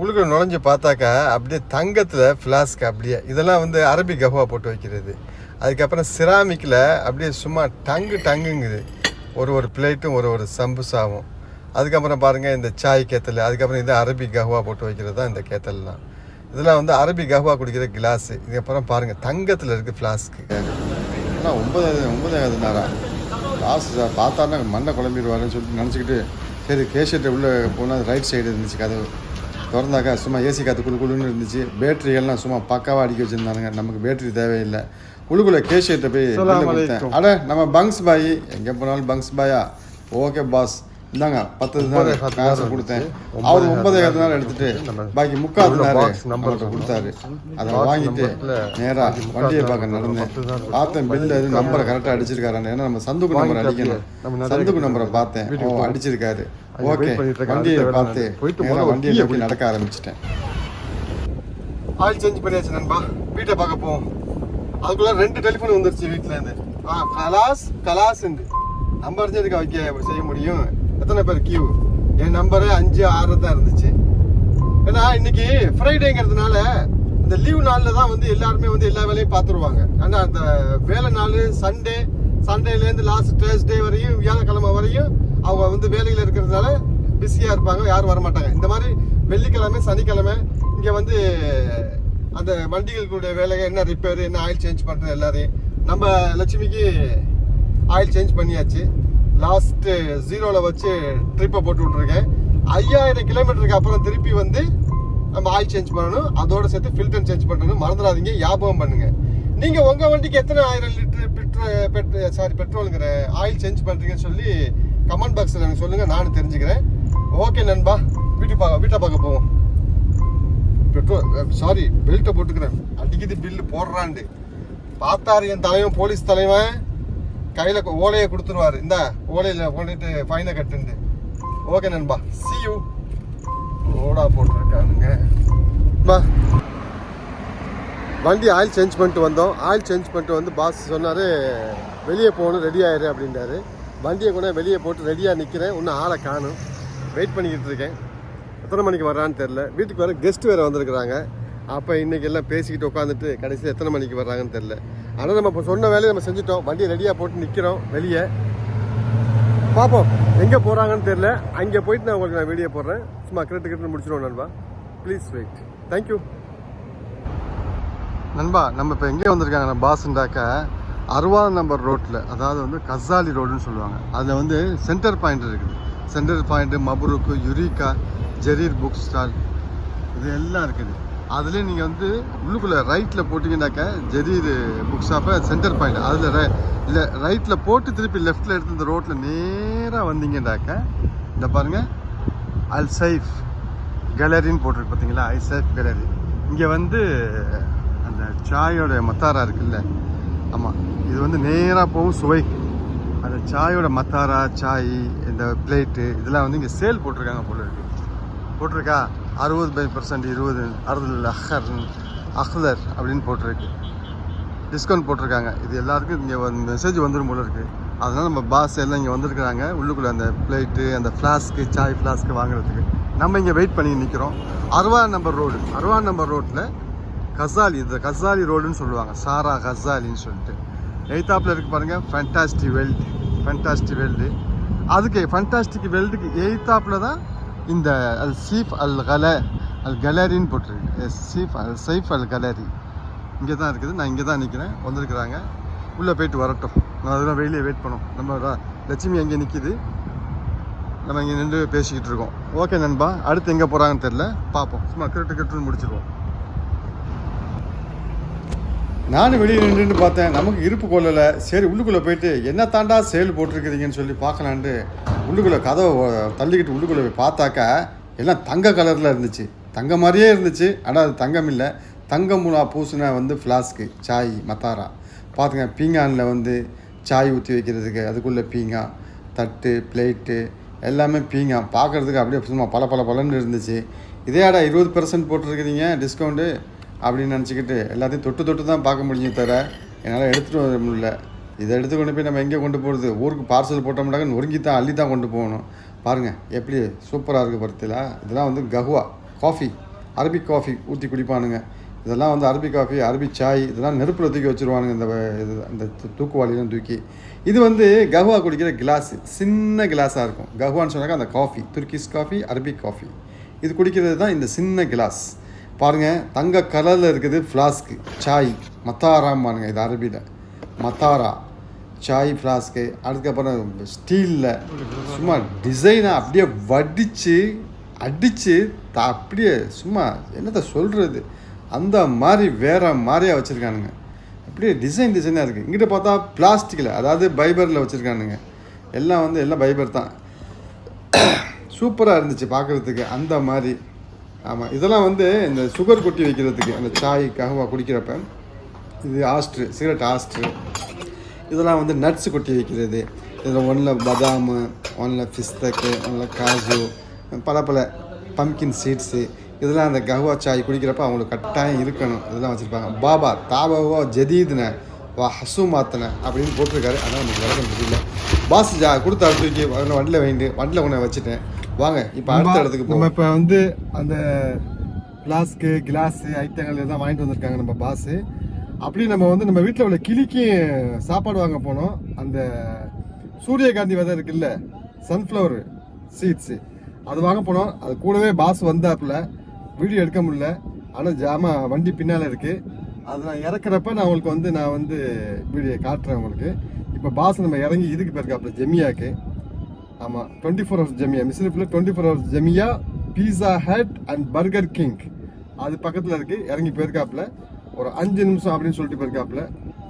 உள்ளுக்குள்ள நுழைஞ்சு பார்த்தாக்கா அப்படியே தங்கத்தில் ஃப்ளாஸ்க் அப்படியே இதெல்லாம் வந்து அரபி கஃபா போட்டு வைக்கிறது. அதுக்கப்புறம் சிராமிக்கில் அப்படியே சும்மா டங்கு டங்குங்குது. ஒரு ஒரு பிளேட்டும் ஒரு ஒரு சம்புசாவும். அதுக்கப்புறம் பாருங்கள் இந்த சாய் கேத்தல் அதுக்கப்புறம் இது அரபி கஹ்வா போட்டு வைக்கிறது தான் இந்த கேத்தல்லாம். இதெல்லாம் வந்து அரபி கஹ்வா குடிக்கிற கிளாஸு. இதுக்கப்புறம் பாருங்கள் தங்கத்தில் இருக்குது ஃப்ளாஸ்க்கு ஆனால் ஒன்பதாவது ஒன்பதாவது நேரம் லாஸ்ட் பார்த்தாருன்னா மண்ணை குழம்பிடுவாருன்னு சொல்லிட்டு நினச்சிக்கிட்டு சரி கேஷெட்டை உள்ளே போனால் ரைட் சைடு இருந்துச்சு கதவு. திறந்தாக்கா சும்மா ஏசி காற்று குழு குழுன்னு இருந்துச்சு. பேட்டரியெல்லாம் சும்மா பக்காவாக அடிக்க வச்சுருந்தானுங்க. நமக்கு பேட்டரி தேவையில்லை. உள்ளுக்குள்ளே கேஷெட்டை போய் கொடுத்தேன். அட நம்ம பங்ஸ் பாய். எங்கே போனாலும் பங்ஸ் பாயா? Okay pass. இந்தாங்க பத்து நாள் காசு கொடுத்தேன். அவர் ஒன்பதே நேரம் எடுத்துட்டு பாக்கி முக்கால் நேரம் நம்மள்ட்ட கொடுத்தாரு. அதை வாங்கிட்டு நேராக வண்டியை பார்க்க நடந்தேன். பார்த்தேன் பில்லு எதுவும் நம்பரை கரெக்டாக அடிச்சிருக்காரு ஏன்னா நம்ம சந்துக்கு நம்பர் அடிக்கணும். சந்துக்கு நம்பரை பார்த்தேன். அடிச்சிருக்காரு. ஓகே வண்டியை பார்த்து நேரா வண்டியை நோக்கி நடக்க ஆரம்பிச்சிட்டேன். ஆயில் சேஞ்ச் பண்ணியாச்சு நண்பா. வீட்டை பார்க்க போவோம். அதுக்குள்ள ரெண்டு டெலிஃபோன் வந்துருச்சு வீட்டில் இருந்து. ஆ கலாஸ் கலாஸ் நம்பர் எதுக்கு வைக்க? செய்ய முடியும். எத்தனை பேர் கியூ என் நம்பரு அஞ்சு ஆறு தான் இருந்துச்சு. ஏன்னா இன்னைக்கு ஃப்ரைடேங்கிறதுனால இந்த லீவ் நாளில் தான் வந்து எல்லாருமே வந்து எல்லா வேலையும் பார்த்துருவாங்க. ஆனால் அந்த வேலை நாள் சண்டே சண்டேலேருந்து லாஸ்ட் தேர்ஸ்டே வரையும் வியாழக்கிழமை வரையும் அவங்க வந்து வேலையில் இருக்கிறதுனால பிஸியாக இருப்பாங்க யாரும் வர மாட்டாங்க இந்த மாதிரி வெள்ளிக்கிழமை சனிக்கிழமை இங்கே வந்து அந்த வண்டிகளுடைய வேலையை என்ன ரிப்பேர் என்ன ஆயில் சேஞ்ச் பண்ணுறது எல்லாரையும் நம்ம லட்சுமிக்கு ஆயில் சேஞ்ச் பண்ணியாச்சு. லாஸ்ட்டு ஜீரோவில் வச்சு ட்ரிப்பை போட்டு விட்ருக்கேன் ஐயாயிரம் கிலோமீட்டருக்கு அப்புறம் திருப்பி வந்து நம்ம ஆயில் சேஞ்ச் பண்ணணும். அதோட சேர்த்து ஃபில்டர் சேஞ்ச் பண்ணணும் மறந்துடாதீங்க ஞாபகம் பண்ணுங்கள் நீங்கள் உங்கள் வண்டிக்கு எத்தனை ஆயிரம் லிட்டர் பெட்ரோ பெட் சாரி பெட்ரோலுங்கிற ஆயில் சேஞ்ச் பண்ணுறீங்கன்னு சொல்லி கமெண்ட் பாக்ஸில் எனக்கு சொல்லுங்கள் நானும் தெரிஞ்சுக்கிறேன். ஓகே நண்பா வீட்டு பார்க்க வீட்டை பார்க்க போவோம். பெட்ரோல் சாரி பெல்ட்டை போட்டுக்கிறேன். அடிக்கடி பில்லு போடுறான்டு பார்த்தாரு என் தலைவன் போலீஸ் தலைவன். கையில் ஓலையை கொடுத்துருவாரு. இந்த ஓலையில் போட்டுட்டு ஃபைனை கட்டுண்டு ஓகே நண்பா சி யூ ஓடா போட்டிருக்கானுங்க. பா வண்டி ஆயில் சேஞ்ச் பண்ணிட்டு வந்தோம். ஆயில் சேஞ்ச் பண்ணிட்டு வந்து பாஸ் சொன்னார் வெளியே போகணும் ரெடி ஆயிரு அப்படின்றாரு. வண்டியை கூட வெளியே போட்டு ரெடியாக நிற்கிறேன் இன்னும் ஆளை காணும். வெயிட் பண்ணிக்கிட்டு இருக்கேன். எத்தனை மணிக்கு வர்றான்னு தெரில வீட்டுக்கு வர கெஸ்ட் வேறு வந்திருக்கிறாங்க. அப்போ இன்றைக்கி எல்லாம் பேசிக்கிட்டு உட்காந்துட்டு கடைசியில் எத்தனை மணிக்கு வர்றாங்கன்னு தெரில ஆனால் நம்ம இப்போ சொன்ன வேலையை நம்ம செஞ்சுட்டோம். வண்டியை ரெடியாக போட்டு நிற்கிறோம் வெளியே. பார்ப்போம் எங்கே போகிறாங்கன்னு தெரில அங்கே போயிட்டு நான் உங்களுக்கு நான் வீடியோ போடுறேன். சும்மா கிரிட்டு கிரெட்டு முடிச்சிடுவோம் நண்பா. ப்ளீஸ் வெயிட் தேங்க்யூ நண்பா நம்ம இப்போ எங்கே வந்திருக்காங்க? பாஸ்ண்டாக்கா அறுபதாம் நம்பர் ரோட்டில் அதாவது வந்து கசாலி ரோடுன்னு சொல்லுவாங்க. அதில் வந்து சென்டர் பாயிண்ட் இருக்குது. சென்டர் பாயிண்ட்டு மபுருக்கு யுரிகா ஜெரீர் புக் ஸ்டால் இது எல்லாம் இருக்குது. அதுலேயே நீங்கள் வந்து உள்ளுக்குள்ளே ரைட்டில் போட்டிங்கனாக்கா ஜெரீர் புக் ஷாப்பை சென்டர் பாயிண்ட் அதில் ரை இல்லை ரைட்டில் போட்டு திருப்பி லெஃப்ட்டில் எடுத்து இந்த ரோட்டில் நேராக வந்தீங்கன்னாக்க இந்த பாருங்கள் அல் சைஃப் கேலரின்னு போட்டிருக்கு பார்த்தீங்களா ஐ சைஃப் கேலரி இங்கே வந்து அந்த சாயோட மத்தாரா இருக்குல்ல ஆமாம் இது வந்து நேராக போகும் சுவை. அந்த சாயோட மத்தாரா சாய் இந்த பிளேட்டு இதெல்லாம் வந்து இங்கே சேல் போட்டிருக்காங்க போல இருக்கு. போட்டிருக்கா? அறுபது பை பர்சன்ட் இருபது அறுபது அஹர் அஹ்தர் அப்படின்னு போட்டிருக்கு. டிஸ்கவுண்ட் போட்டிருக்காங்க. இது எல்லாருக்கும் இங்கே மெசேஜ் வந்துடும் போல இருக்குது அதனால் நம்ம பாஸ் எல்லாம் இங்கே வந்திருக்கிறாங்க. உள்ளுக்குள்ளே அந்த பிளேட்டு அந்த ஃப்ளாஸ்க்கு சாய் ஃப்ளாஸ்க்கு வாங்குறதுக்கு. நம்ம இங்கே வெயிட் பண்ணி நிற்கிறோம் அறுபா நம்பர் ரோடு அறுபா நம்பர் ரோட்டில் கசாலி இந்த கசாலி ரோடுன்னு சொல்லுவாங்க. சாரா கசாலின்னு சொல்லிட்டு. எய்த்தாப்பில் இருக்கு பாருங்கள் ஃபேண்டாஸ்டி வெல்டு ஃபேண்டாஸ்டி வெல்டு அதுக்கு ஃபண்டாஸ்டிக் வெல்டுக்கு எய்த்தாப்பில் தான் இந்த Al Seef Al Kala Al கலரின்னு போட்டிருக்கு. Chief Al Saif Al Galleria இங்கே தான் இருக்குது. நான் இங்கே தான் நிற்கிறேன் வந்திருக்கிறாங்க. உள்ளே போயிட்டு வரட்டும். நான் அதெல்லாம் வெளியே வெயிட் பண்ணோம். நம்ம லட்சுமி அங்கே நிற்கிது நம்ம இங்கே நின்று பேசிக்கிட்டு இருக்கோம். ஓகே நண்பா. அடுத்து எங்கே போகிறாங்கன்னு தெரில பார்ப்போம். சும்மா கிரிட்டு கிரிட்டுன்னு முடிச்சிருவோம். நானும் வெளியே நின்றுன்னு பார்த்தேன். நமக்கு இருப்பு கொள்ளலை. சரி உள்ளுக்குள்ளே போயிட்டு என்ன தாண்டா சேல் போட்டிருக்கிறீங்கன்னு சொல்லி பார்க்கலான்ட்டு உள்ளுக்குள்ளே கதவை தள்ளிக்கிட்டு உள்ளுக்குள்ளே போய் பார்த்தாக்கா எல்லாம் தங்க கலரில் இருந்துச்சு. தங்க மாதிரியே இருந்துச்சு. ஆனால் அது தங்கம் இல்லை. தங்கம் முலா பூசின வந்து ஃப்ளாஸ்க்கு சாய் மத்தாரா பார்த்துங்க பீங்கானில் வந்து சாய் ஊற்றி வைக்கிறதுக்கு அதுக்குள்ளே பீங்கா தட்டு பிளேட்டு எல்லாமே பீங்கா. பார்க்குறதுக்கு அப்படியே சும்மா பல பல பலன்னு இருந்துச்சு. இதேடா இருபது பர்சன்ட் போட்டிருக்கிறீங்க டிஸ்கவுண்ட்டு அப்படின்னு நினச்சிக்கிட்டு எல்லாத்தையும் தொட்டு தொட்டு தான் பார்க்க முடியும் தவிர என்னால் எடுத்துகிட்டு வர முடியல. இதை எடுத்து கொண்டு போய் நம்ம எங்கே கொண்டு போகிறது ஊருக்கு பார்சல் போட்டோம்னாக்க நொறுங்கி தான் அள்ளி தான் கொண்டு போகணும். பாருங்கள் எப்படி சூப்பராக இருக்குது பருத்திலா இதெல்லாம் வந்து கஹுவா காஃபி அரபிக் காஃபி ஊற்றி குடிப்பானுங்க. இதெல்லாம் வந்து அரபிக் காஃபி அரபிக் சாய் இதெல்லாம் நெருப்பில் தூக்கி வச்சுருவானுங்க இந்த இது அந்த து- தூக்குவாளிலாம் தூக்கி. இது வந்து கஹுவா குடிக்கிற கிளாஸ் சின்ன கிளாஸாக இருக்கும். கஹுவான்னு சொன்னாக்கா அந்த coffee Turkish coffee Arabic coffee இது குடிக்கிறது தான் இந்த சின்ன கிளாஸ். பாருங்கள் தங்க கலரில் இருக்குது ஃப்ளாஸ்க்கு சாய் மத்தாராம்பானுங்க இது அரபியில். மத்தாரா. சாய் ஃப்ளாஸ்க்கு அதுக்கப்புறம் ஸ்டீலில் சும்மா டிசைனாக அப்படியே வடித்து அடித்து த அப்படியே சும்மா என்னத்தை சொல்கிறது அந்த மாதிரி வேற மாதிரியா வச்சுருக்கானுங்க. அப்படியே டிசைன் டிசைனாக இருக்குது இங்கிட்ட பார்த்தா பிளாஸ்டிக்கில் அதாவது பைபரில் வச்சுருக்கானுங்க. எல்லாம் வந்து எல்லாம் பைபர் தான். சூப்பராக இருந்துச்சு பார்க்குறதுக்கு அந்த மாதிரி. ஆமாம் இதெல்லாம் வந்து இந்த சுகர் கொட்டி வைக்கிறதுக்கு அந்த சாய் கஹவா குடிக்கிறப்ப இது ஆஸ்ட்ரு சிகரெட் ஆஸ்ட்ரு இதெல்லாம் வந்து நட்ஸ் கொட்டி வைக்கிறது. இதில் ஒன்றில் பதாமு ஒன்றில் பிஸ்தக்கு ஒன்றில் காஜு பல பல பம்கின் சீட்ஸு இதெல்லாம் அந்த கஹ்வா சாய் குடிக்கிறப்ப அவங்களுக்கு கட்டாயம் இருக்கணும். இதெல்லாம் வச்சுருப்பாங்க. பாபா தாபாவோ ஜதீதுன வா ஹசு மாத்தன அப்படின்னு போட்டிருக்காரு. ஆனால் நமக்கு விளக்கம் தெரியல பாஸ் ஜா கொடுத்த அடுத்து வண்டியில் வாங்கிட்டு வண்டியில் கொண்டு வச்சுட்டேன். வாங்க இப்போ அடுத்த இடத்துக்கு நம்ம இப்போ வந்து அந்த ஃப்ளாஸ்க்கு கிளாஸு ஐட்டங்கள் எல்லாம் வாங்கிட்டு வந்திருக்காங்க நம்ம பாஸு அப்படி நம்ம வந்து நம்ம வீட்டில் உள்ள கிளிக்கு சாப்பாடு வாங்க போனோம். அந்த சூரியகாந்தி விதை இருக்குல்ல சன்ஃப்ளவர் சீட்ஸு அது வாங்க போனோம். அது கூடவே பாஸ் வந்தாப்புல. வீடியோ எடுக்க முடியல. ஆனால் ஜாமா வண்டி பின்னால் இருக்குது அது நான் இறக்குறப்ப நான் உங்களுக்கு வந்து நான் வந்து வீடியோ காட்டுறேன் உங்களுக்கு. இப்போ பாஸ் நம்ம இறங்கி இதுக்கு போயிருக்காப்புல ஜெமியாக்கு. ஆமாம் டுவெண்ட்டி ஃபோர் ஹவர்ஸ் ஜெமியா. மிஸ்ரிஃபில் twenty four hours ஜெமியா pizza hut and burger king அது பக்கத்தில் இருக்குது இறங்கி போயிருக்காப்புல. ஒரு அஞ்சு நிமிஷம் அப்படின்னு சொல்லிட்டு போயிருக்காப்புல.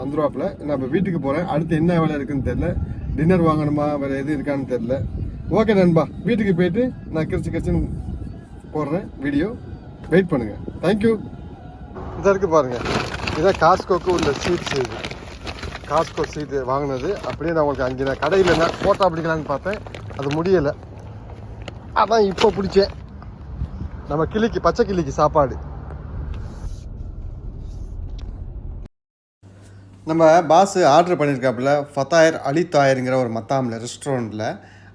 வந்துருவாப்புல. நான் இப்போ வீட்டுக்கு போகிறேன் அடுத்து என்ன வேலை இருக்குன்னு தெரில டின்னர் வாங்கணுமா? வேறு எது இருக்கான்னு தெரில ஓகே நண்பா. வீட்டுக்கு போயிட்டு நான் கிரிச்சு கிரிச்சுன்னு போடுறேன் வீடியோ. வெயிட் பண்ணுங்கள் தேங்க்யூ இதாக இருக்குது பாருங்கள் இதான் காஸ்கோக்கு உள்ள ஸ்வீட்ஸ் இது. காஸ்கோ சீட்டு வாங்கினது. அப்படியே நான் உங்களுக்கு அங்கே நான் கடையில் என்ன ஃபோட்டோ பிடிக்கலான்னு பார்த்தேன். அது முடியலை. அதான் இப்போ பிடிச்சேன். நம்ம கிளிக்கு பச்சை கிளிக்கு சாப்பாடு. நம்ம பாஸ் ஆர்டர் பண்ணியிருக்காப்புல ஃபத்தாயர் அலி தாயருங்கிற ஒரு மத்தாமில் ரெஸ்டாரண்ட்டில்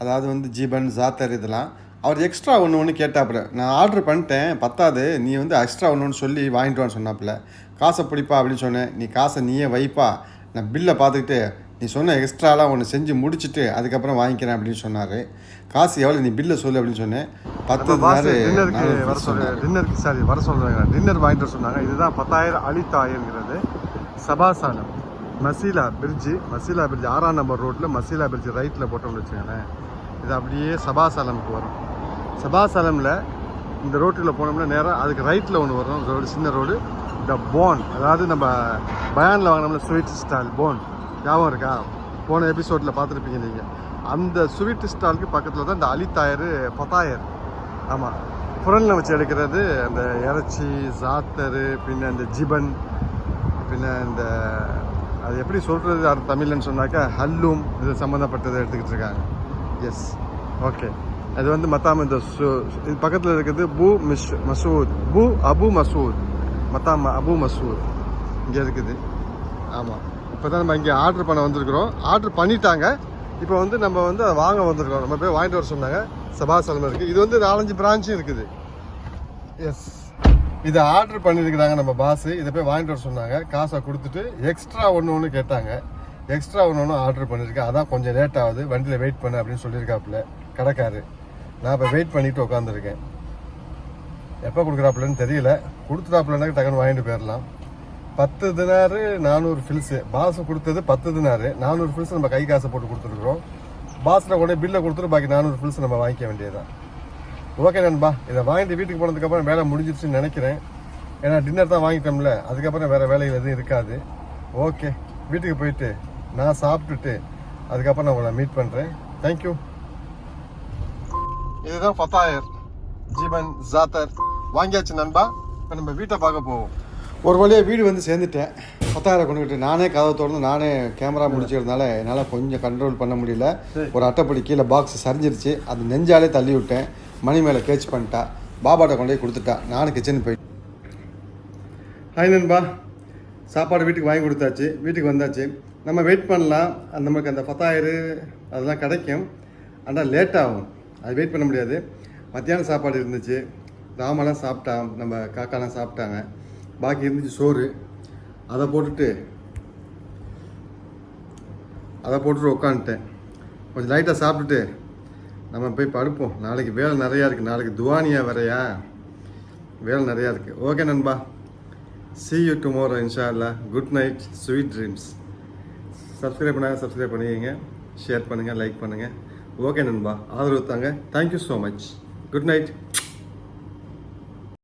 அதாவது வந்து ஜீபன் ஜாத்தர் இதெல்லாம். அவர் எக்ஸ்ட்ரா ஒன்று ஒன்று கேட்டாப்புல. நான் ஆர்டர் பண்ணிட்டேன் பத்தாது. நீ வந்து எக்ஸ்ட்ரா ஒன்று ஒன்று சொல்லி வாங்கிட்டு வான்னு சொன்னாப்புல. காசை பிடிப்பா அப்படின்னு சொன்னேன். நீ காசை நீயே வைப்பா. நான் பில்லை பார்த்துக்கிட்டு நீ சொன்ன எக்ஸ்ட்ராலாம் ஒன்று செஞ்சு முடிச்சுட்டு அதுக்கப்புறம் வாங்கிக்கிறேன் அப்படின்னு சொன்னார். காசு எவ்வளோ நீ பில்லை சொல்லு அப்படின்னு சொன்னேன். பத்து டின்னருக்கு வர சொல்ல டின்னருக்கு சாரி வர சொல்கிறாங்க டின்னர் வாங்கிட்டு சொன்னாங்க. இதுதான் பத்தாயிரம் அலி தாயருங்கிறது சபாசானம். மசீலா பிரிட்ஜு மசீலா பிரிட்ஜ் ஆறாம் நம்பர் ரோட்டில் மசீலா பிரிட்ஜ் ரைட்டில் போட்டோம்னு வச்சுக்கோங்களேன். இது அப்படியே சபாசாலமுக்கு வரும். சபாசாலமில் இந்த ரோட்டில் போனோம்னா நேராக அதுக்கு ரைட்டில் ஒன்று வரும். ரோடு சின்ன ரோடு த போன் அதாவது நம்ம பயானில் வாங்கினோம்ல ஸ்வீட் ஸ்டால் போன் ஞாபகம் இருக்கா? போன எபிசோடில் பார்த்துருப்பீங்க நீங்கள் அந்த ஸ்வீட் ஸ்டாலுக்கு பக்கத்தில் தான் இந்த அலித்தாயர் பத்தாயர் ஆமாம் புரலில் வச்சு எடுக்கிறது அந்த இறைச்சி சாத்தர் பின்ன இந்த ஜிபன் பின்ன இந்த அது எப்படி சொல்கிறது அது தமிழ்னு சொன்னாக்கா ஹல்லும் இது சம்மந்தப்பட்டதை எடுத்துக்கிட்டு இருக்காங்க. எஸ் ஓகே அது வந்து மத்தாம் இந்த சு இது பக்கத்தில் இருக்கிறது பூ மிஷ் மசூத். பூ அபு மசூத். மத்தாம் அபு மசூத். இங்கே இருக்குது. ஆமாம் இப்போ தான் நம்ம இங்கே ஆர்டர் பண்ண வந்திருக்கிறோம். ஆர்டர் பண்ணிட்டாங்க. இப்போ வந்து நம்ம வந்து அதை வாங்க வந்திருக்கோம் நம்ம போய் வாங்கிட்டு வர சொன்னாங்க. சபாசலம் இருக்குது இது வந்து நாலஞ்சு பிரான்ச்சும் இருக்குது. எஸ் இதை ஆர்டர் பண்ணியிருக்கிறாங்க நம்ம பாஸ் இதை போய் வாங்கிட்டு வர சொன்னாங்க. காசை கொடுத்துட்டு எக்ஸ்ட்ரா ஒன்று ஒன்று கேட்டாங்க. எக்ஸ்ட்ரா ஒன்று ஒன்று ஆர்டர் பண்ணியிருக்கேன் அதான் கொஞ்சம் லேட் ஆகுது. வண்டியில் வெயிட் பண்ணு அப்படின்னு சொல்லியிருக்காப்புல. கடைக்காரு நான் இப்போ வெயிட் பண்ணிட்டு உட்காந்துருக்கேன் எப்போ கொடுக்குறாப்புலன்னு தெரியல. கொடுத்துட்டாப்புலன்னா டக்குன்னு வாங்கிட்டு போயிடலாம் பத்து தினாரு நானூறு ஃபில்ஸு பாஸ் கொடுத்தது பத்து தினாரு நானூறு ஃபில்ஸ் நம்ம கை காசை போட்டு கொடுத்துருக்குறோம். பாஸில் கொண்டு பில்லை கொடுத்துட்டு பாக்கி நானூறு ஃபில்ஸ் நம்ம வாங்கிக்க வேண்டியதுதான். ஓகே நண்பா இதை வாங்கிட்டு வீட்டுக்கு போனதுக்கப்புறம் வேலை முடிஞ்சிருச்சுன்னு நினைக்கிறேன். ஏன்னா டின்னர் தான் வாங்கிட்டோம்ல அதுக்கப்புறம் வேறு வேலைகள் எதுவும் இருக்காது. ஓகே வீட்டுக்கு போயிட்டு நான் சாப்பிட்டுட்டு அதுக்கப்புறம் நான் உங்களை மீட் பண்ணுறேன் தேங்க்யூ இதுதான் பத்தாயிரம். ஜீவன் ஜாத்தர் வாங்கியாச்சு நண்பா. இப்போ நம்ம வீட்டை பார்க்க போவோம். ஒரு வழியாக வீடு வந்து சேர்ந்துட்டேன். பத்தாயிரம் கொண்டுக்கிட்டு நானே கதவை திறந்து நானே கேமரா முடிச்சிருந்தனால என்னால் கொஞ்சம் கண்ட்ரோல் பண்ண முடியல. ஒரு அட்டைப்படி கீழே பாக்ஸ் சரிஞ்சிருச்சு. அது நெஞ்சாலே தள்ளி விட்டேன். மணி மேலே கேட்ச் பண்ணிட்டா. பாபாட்ட கொண்டு போய் கொடுத்துட்டா. நானும் கிச்சன் போயிட்டேன் ஹாய் நண்பா. சாப்பாடு வீட்டுக்கு வாங்கி கொடுத்தாச்சு. வீட்டுக்கு வந்தாச்சு. நம்ம வெயிட் பண்ணலாம். அந்த நமக்கு அந்த பத்தாயிரம் அதெல்லாம் கிடைக்கும். ஆனால் லேட் ஆகும். அது வெயிட் பண்ண முடியாது. மத்தியானம் சாப்பாடு இருந்துச்சு. ராமெல்லாம் சாப்பிட்டான் நம்ம காக்காலாம் சாப்பிட்டாங்க. பாக்கி இருந்துச்சு சோறு. அதை போட்டுட்டு அதை போட்டுட்டு உட்காந்துட்டேன் கொஞ்சம் லைட்டாக சாப்பிட்டுட்டு நம்ம போய் படுப்போம். நாளைக்கு வேலை நிறையா இருக்குது நாளைக்கு துவானியா வரையா வேலை நிறையா இருக்குது ஓகே நண்பா. சி யூ டுமாரோ இன்ஷா அல்லா good night sweet dreams subscribe பண்ணாங்க சப்ஸ்கிரைப் பண்ணிக்கங்க. ஷேர் பண்ணுங்கள் லைக் பண்ணுங்கள் ஓகே நண்பா. ஆதரவு தாங்க. Thank you so much good night